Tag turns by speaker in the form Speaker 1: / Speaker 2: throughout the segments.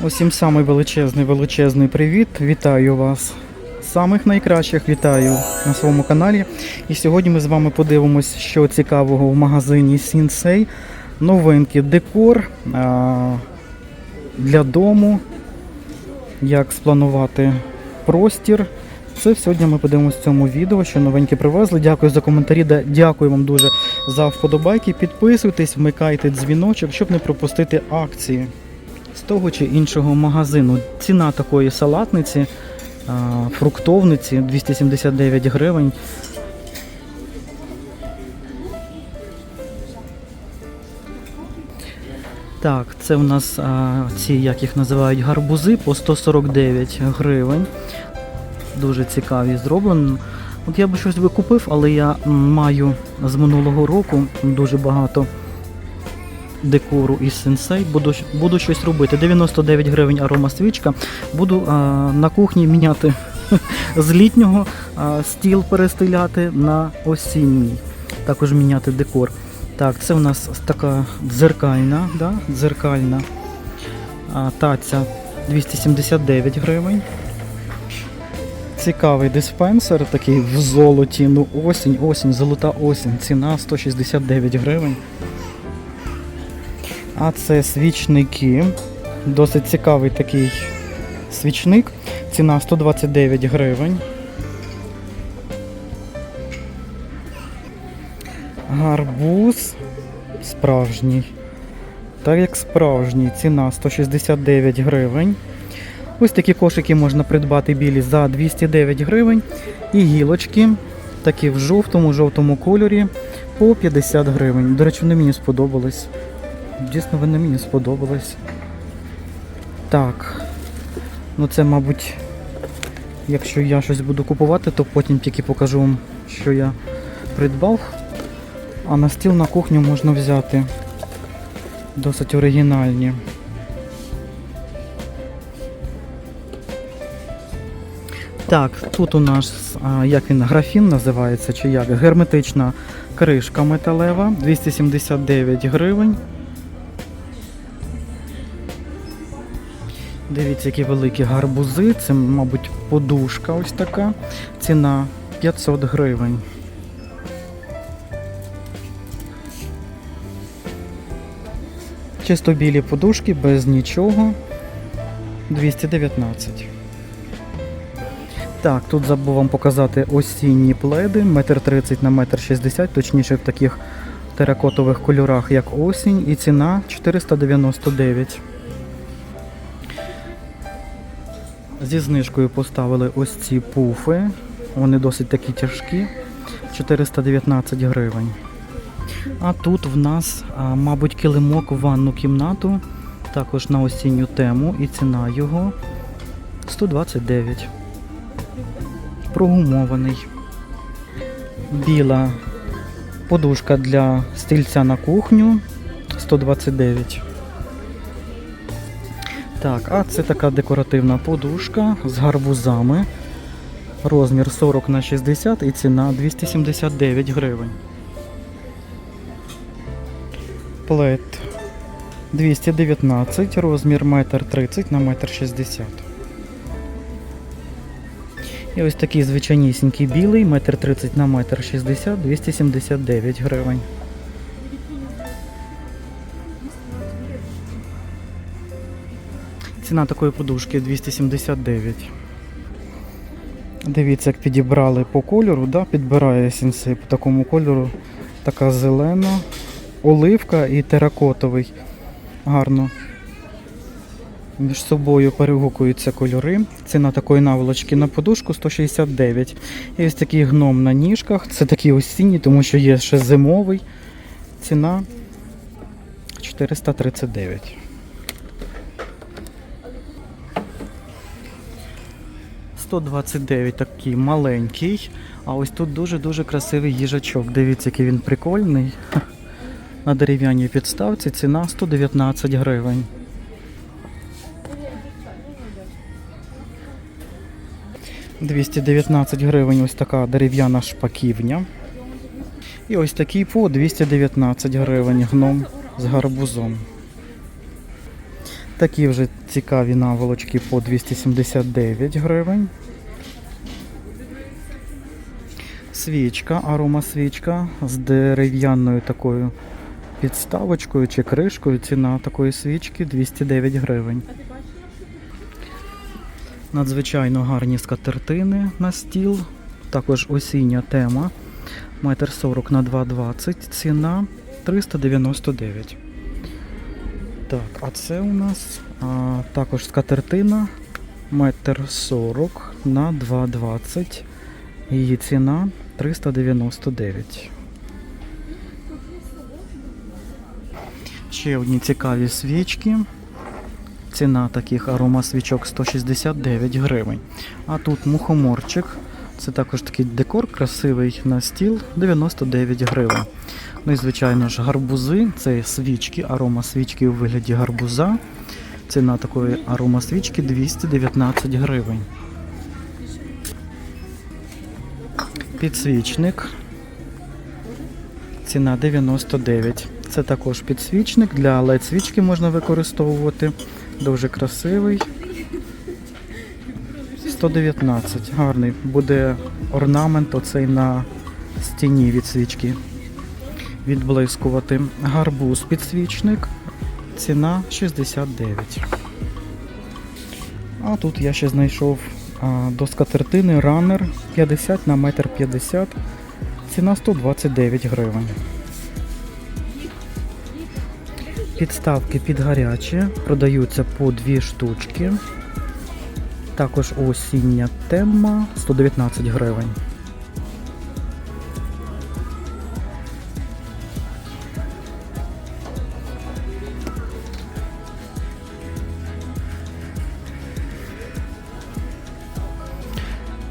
Speaker 1: Усім самий величезний, величезний привіт. Вітаю вас. Самих найкращих вітаю на своєму каналі. І сьогодні ми з вами подивимось, що цікавого в магазині Сінсей. Новинки, декор а, для дому, як спланувати простір. Це сьогодні ми подивимося в цьому відео, що новенькі привезли. Дякую за коментарі. Дякую вам дуже за вподобайки. Підписуйтесь, вмикайте дзвіночок, щоб не пропустити акції з того чи іншого магазину. Ціна такої салатниці, фруктовниці 279 гривень. Так, це в нас а, ці, як їх називають, гарбузи по 149 гривень. Дуже цікаві зроблені. От я би щось би купив, але я маю з минулого року дуже багато декору із сенсей. Буду, буду щось робити. 99 гривень арома свічка. Буду а, на кухні міняти з літнього а, стіл перестиляти на осінній. Також міняти декор. Так, це у нас така дзеркальна, да? дзеркальна а, таця 279 гривень. Цікавий диспенсер, такий в золоті. Ну, осінь, осінь, золота осінь. Ціна 169 гривень. А це свічники. Досить цікавий такий свічник. Ціна 129 гривень. Гарбуз справжній. Так як справжній, ціна 169 гривень. Ось такі кошики можна придбати білі за 209 гривень. І гілочки, такі в жовтому, жовтому кольорі по 50 гривень. До речі, вони мені сподобались. Дійсно, вони мені сподобались. Так. Ну це, мабуть, якщо я щось буду купувати, то потім тільки покажу вам, що я придбав. А на стіл на кухню можна взяти. Досить оригінальні. Так, тут у нас, як він, графін називається, чи як? Герметична кришка металева, 279 гривень. Дивіться, які великі гарбузи. Це, мабуть, подушка ось така. Ціна 500 гривень. Чисто білі подушки без нічого. 219. Так, тут забув вам показати осінні пледи, метр 30 на метр 60, точніше в таких теракотових кольорах, як осінь, і ціна 499. Зі знижкою поставили ось ці пуфи. Вони досить такі тяжкі. 419 гривень. А тут в нас, мабуть, килимок в ванну кімнату, також на осінню тему, і ціна його 129 прогумований. Біла подушка для стільця на кухню 129. Так, а це така декоративна подушка з гарбузами. Розмір 40 на 60 і ціна 279 гривень. Плед 219, розмір 1,30 на 1,60 м. І ось такий звичайнісінький білий, 1,30 на 1,60 м, 279 гривень. Ціна такої подушки 279. Дивіться, як підібрали по кольору, да? підбирає сінсей по такому кольору. Така зелена, оливка і теракотовий. Гарно між собою перегукуються кольори. Ціна такої наволочки на подушку 169. І ось такий гном на ніжках. Це такий осінній, тому що є ще зимовий. Ціна 439. «129» такий маленький, а ось тут дуже-дуже красивий їжачок. Дивіться, який він прикольний. На дерев'яній підставці ціна 119 гривень. «219 гривень ось така дерев'яна шпаківня. І ось такий по 219 гривень гном з гарбузом. Такі вже цікаві наволочки по 279 гривень. Свічка, арома свічка з дерев'яною такою підставочкою чи кришкою. Ціна такої свічки 209 гривень. Надзвичайно гарні скатертини на стіл. Також осіння тема. Метр 40 на 2,20. Ціна 399. Так, а це у нас а, також скатертина. Метр 40 на 2,20. Її ціна 399. Ще одні цікаві свічки. Ціна таких арома свічок 169 гривень. А тут мухоморчик. Це також такий декор красивий на стіл 99 гривень. Ну і звичайно ж гарбузи, це свічки, арома свічки у вигляді гарбуза. Ціна такої арома свічки 219 гривень. Підсвічник. Ціна 99. Це також підсвічник для LED свічки можна використовувати. Дуже красивий. 119. Гарний. Буде орнамент оцей на стіні від свічки. Відблискувати. Гарбуз підсвічник. Ціна 69. А тут я ще знайшов до скатертини ранер 50 на метр 50. Ціна 129 гривень. Підставки під гарячі продаються по дві штучки. Також осіння тема 119 гривень.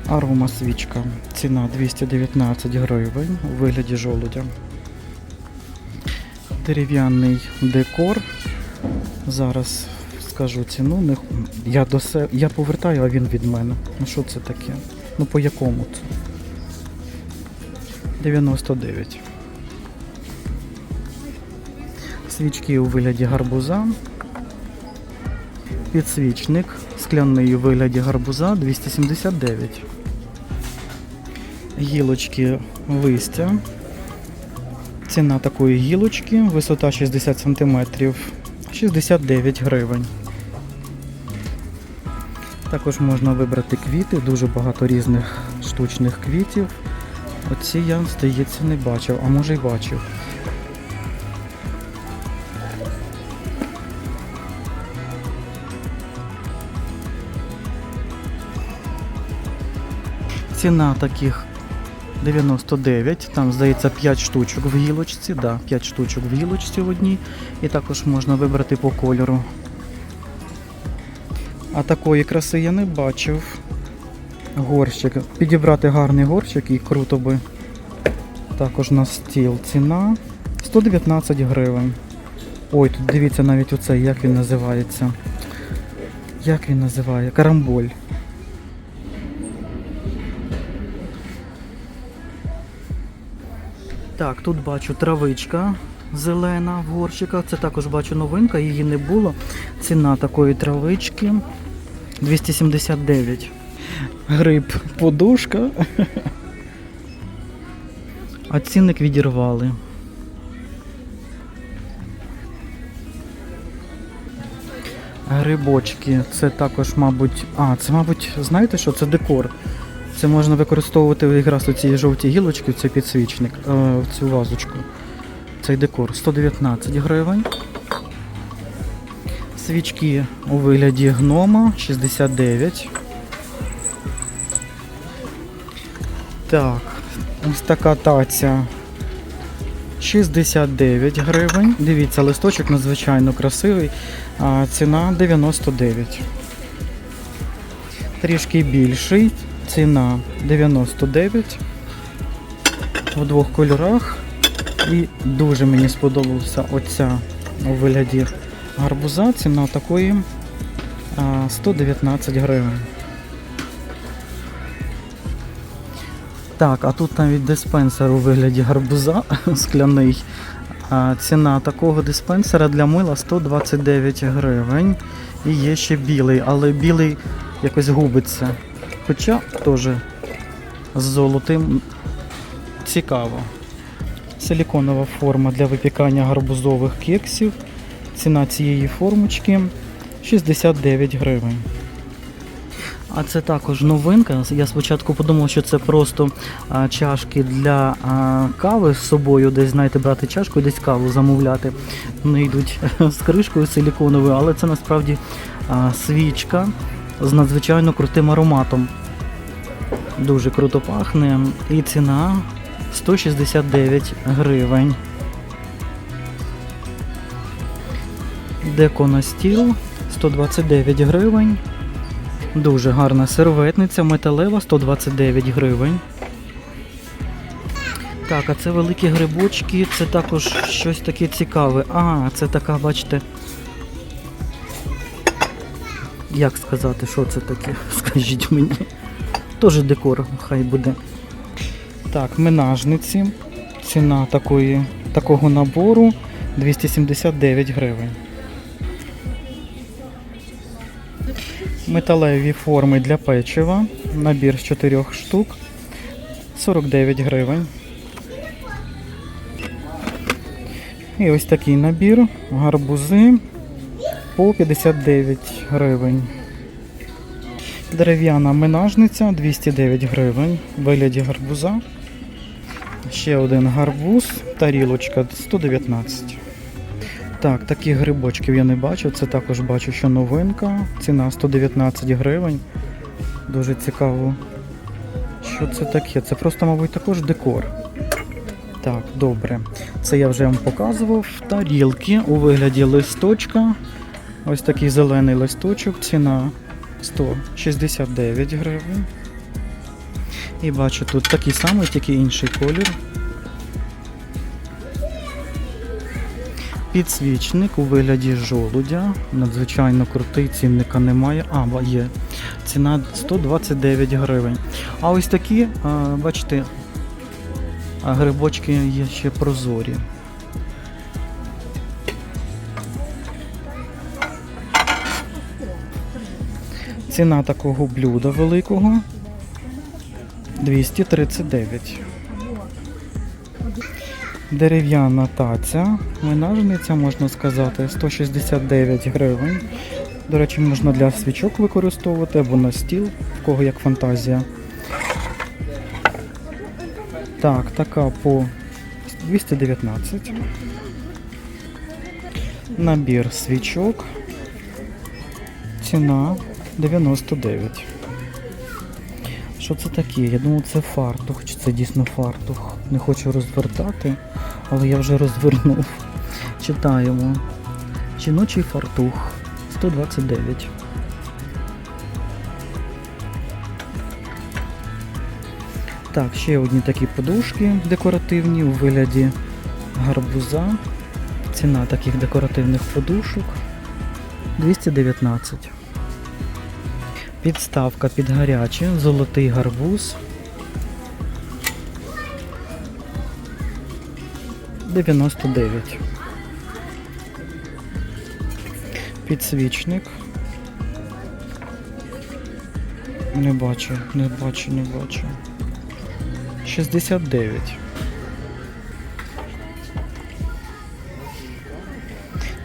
Speaker 1: Арома свічка. Ціна 219 гривень у вигляді жолудя. Дерев'яний декор. Зараз скажу ціну. Не... Я, до се... я повертаю, а він від мене. Ну що це таке? Ну по якому це? 99. Свічки у вигляді гарбуза. Підсвічник скляний у вигляді гарбуза 279. Гілочки листя. Ціна такої гілочки, висота 60 см, 69 гривень. Також можна вибрати квіти, дуже багато різних штучних квітів. Оці я, здається, не бачив, а може й бачив. Ціна таких 99, там здається 5 штучок в гілочці, да, 5 штучок в гілочці в одній. І також можна вибрати по кольору. А такої краси я не бачив. Горщик. Підібрати гарний горщик і круто би. Також на стіл ціна 119 гривень. Ой, тут дивіться навіть оцей, як він називається. Як він називає? Карамболь. Так, тут бачу травичка зелена в горщиках. Це також бачу новинка, її не було. Ціна такої травички 279. Гриб подушка. А цінник відірвали. Грибочки, це також, мабуть. А, це, мабуть, знаєте що? Це декор. Це можна використовувати якраз у ці жовті гілочки, в цей підсвічник, е, в цю вазочку. Цей декор 119 гривень. Свічки у вигляді гнома 69. Так, ось така таця 69 гривень. Дивіться, листочок надзвичайно красивий, а ціна 99. Трішки більший. Ціна 99 в двох кольорах. І дуже мені сподобалася оця у вигляді гарбуза. Ціна такої 119 гривень. Так, а тут навіть диспенсер у вигляді гарбуза скляний. Ціна такого диспенсера для мила 129 гривень. І є ще білий, але білий якось губиться. Хоча теж з золотим цікаво. Силіконова форма для випікання гарбузових кексів. Ціна цієї формочки 69 гривень. А це також новинка. Я спочатку подумав, що це просто а, чашки для а, кави з собою, десь знаєте, брати чашку десь каву замовляти. Вони йдуть з кришкою силіконовою, але це насправді а, свічка з надзвичайно крутим ароматом. Дуже круто пахне. І ціна 169 гривень. Деко на стіл 129 гривень. Дуже гарна серветниця, металева 129 гривень. Так, а це великі грибочки, це також щось таке цікаве. А, це така, бачите. Як сказати, що це таке? Скажіть мені. Теж декор, хай буде. Так, менажниці. Ціна такої, такого набору 279 гривень. Металеві форми для печива. Набір з 4 штук. 49 гривень. І ось такий набір. Гарбузи по 59 гривень. Дерев'яна менажниця 209 гривень. Вигляді гарбуза. Ще один гарбуз, тарілочка 119. Так, таких грибочків я не бачу. Це також бачу, що новинка. Ціна 119 гривень. Дуже цікаво. Що це таке? Це просто, мабуть, також декор. Так, добре. Це я вже вам показував. Тарілки у вигляді листочка. Ось такий зелений листочок. Ціна 169 гривень. І бачу тут такий самий, тільки інший колір. Підсвічник у вигляді жолудя. Надзвичайно крутий, цінника немає. А, є. Ціна 129 гривень. А ось такі, бачите, грибочки є ще прозорі. Ціна такого блюда великого 239. Дерев'яна таця, менажниця, можна сказати, 169 гривень. До речі, можна для свічок використовувати або на стіл, в кого як фантазія. Так, така по 219. Набір свічок. Ціна 99. Що це таке? Я думав, це фартух, чи це дійсно фартух. Не хочу розвертати, але я вже розвернув. Читаємо. Жіночий фартух 129. Так, ще одні такі подушки декоративні у вигляді гарбуза. Ціна таких декоративних подушок 219. Підставка під гаряче, золотий гарбуз. 99. Підсвічник. Не бачу, не бачу, не бачу. 69.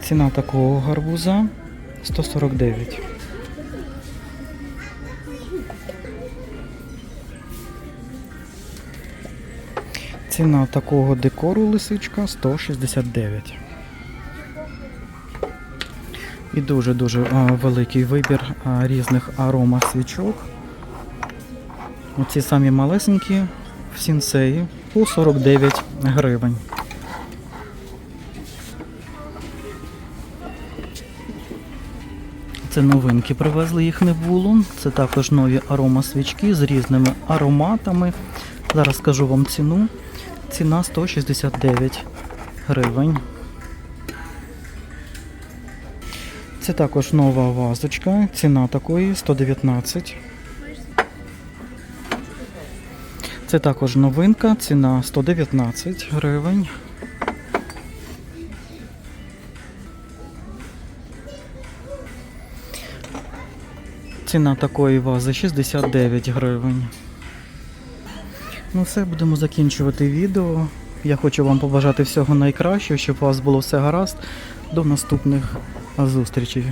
Speaker 1: Ціна такого гарбуза 149. Ціна такого декору лисичка 169. І дуже-дуже великий вибір різних арома свічок. Оці самі малесенькі в сінсеї по 49 гривень. Це новинки привезли, їх не було. Це також нові арома свічки з різними ароматами. Зараз скажу вам ціну. Ціна 169 гривень. Це також нова вазочка. Ціна такої 119. Це також новинка, ціна 119 гривень. Ціна такої вази 69 гривень. Ну все, будемо закінчувати відео. Я хочу вам побажати всього найкращого, щоб у вас було все гаразд. До наступних зустрічей.